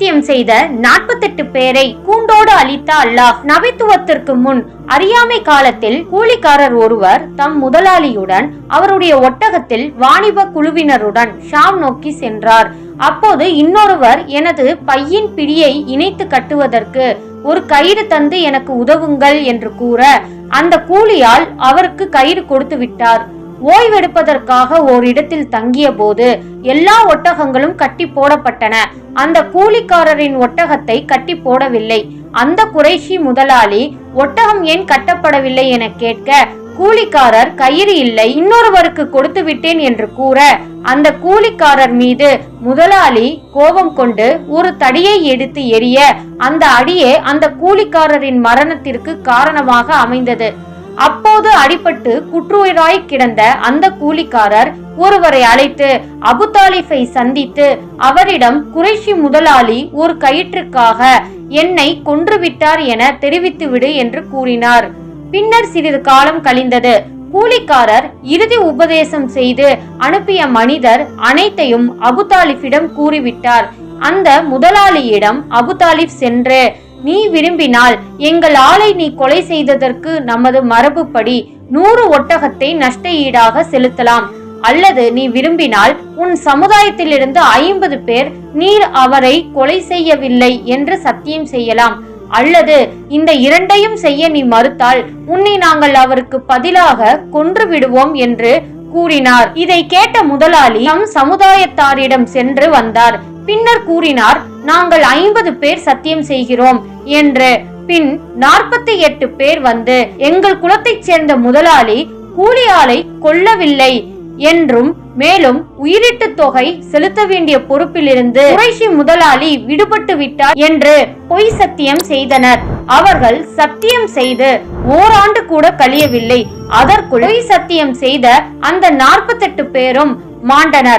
சத்தியம் செய்த நாற்பத்தெட்டு பேரை கூண்டோடு அளித்த அல்லாஹ் நபித்துவத்திற்கு முன் அறியாமை காலத்தில் கூலிக்காரர் ஒருவர் தம் முதலாளியுடன் அவருடைய ஒட்டகத்தில் வாணிப குழுவினருடன் ஷாம் நோக்கி சென்றார். அப்போது இன்னொருவர் எனது பையின் பிடியை இணைத்து கட்டுவதற்கு ஒரு கயிறு தந்து எனக்கு உதவுங்கள் என்று கூற அந்த கூலியால் அவருக்கு கயிறு கொடுத்து விட்டார். ஓய்வெடுப்பதற்காக ஓரிடத்தில் தங்கிய போது எல்லா ஒட்டகங்களும் கட்டி போடப்பட்டன. அந்த கூலிக்காரரின் ஒட்டகத்தை கட்டி போடவில்லை. அந்த குறைஷி முதலாளி ஒட்டகம் ஏன் கட்டப்படவில்லை என கேட்க கூலிக்காரர் கயிறு இல்லை இன்னொருவருக்கு கொடுத்து விட்டேன் என்று கூற அந்த கூலிக்காரர் மீது முதலாளி கோபம் கொண்டு ஒரு தடியை எடுத்து எறிய அந்த அடியே அந்த கூலிக்காரரின் மரணத்திற்கு காரணமாக அமைந்தது. அப்போது அடிபட்டு குற்றுயிராய் கிடந்த அந்த கூலிக்காரர் ஒருவரை அழைத்து அபுதாலிஃபை சந்தித்து அவரிடம் குறைஷி முதலாளி ஒரு கயிற்றுக்காக என்னை கொன்றுவிட்டார் என தெரிவித்துவிடு என்று கூறினார். பின்னர் சிறிது காலம் கழிந்தது. கூலிக்காரர் இறுதி உபதேசம் செய்து அனுப்பிய மனிதர் அனைத்தையும் அபுதாலிஃபிடம் கூறிவிட்டார். அந்த முதலாளியிடம் அபுதாலிப் சென்று நீ விரும்பினால் எங்கள் ஆளை நீ கொலை செய்ததற்கு நமது மரபுப்படி நூறு ஒட்டகத்தை நஷ்ட ஈடாக செலுத்தலாம். அல்லது நீ விரும்பினால் உன் சமுதாயத்திலிருந்து ஐம்பது பேர் நீர் அவரை கொலை செய்யவில்லை என்று சத்தியம் செய்யலாம். அல்லது இந்த இரண்டையும் செய்ய நீ மறுத்தால் உன்னை நாங்கள் அவருக்கு பதிலாக கொன்று விடுவோம் என்று கூறினார். இதை கேட்ட முதலாளி தம் சமுதாயத்தாரிடம் சென்று வந்தார். பின்னர் கூறினார் நாங்கள் ஐம்பது பேர் சத்தியம் செய்கிறோம் என்று. பின் நாற்பத்தி எட்டு பேர் வந்து எங்கள் குலத்தைச் சேர்ந்த முதலாளி கூலியாளை கொல்லவில்லை என்றும் மேலும் உயிரிட்டு தொகை செலுத்த வேண்டிய பொறுப்பிலிருந்து குறைஷி முதலாளி விடுபட்டு விட்டார் என்று பொய் சத்தியம் செய்தனர். அவர்கள் சத்தியம் செய்து ஓராண்டு கூட கழியவில்லை. அதற்குள் பொய் சத்தியம் செய்த அந்த நாற்பத்தெட்டு பேரும் மாண்டனர்.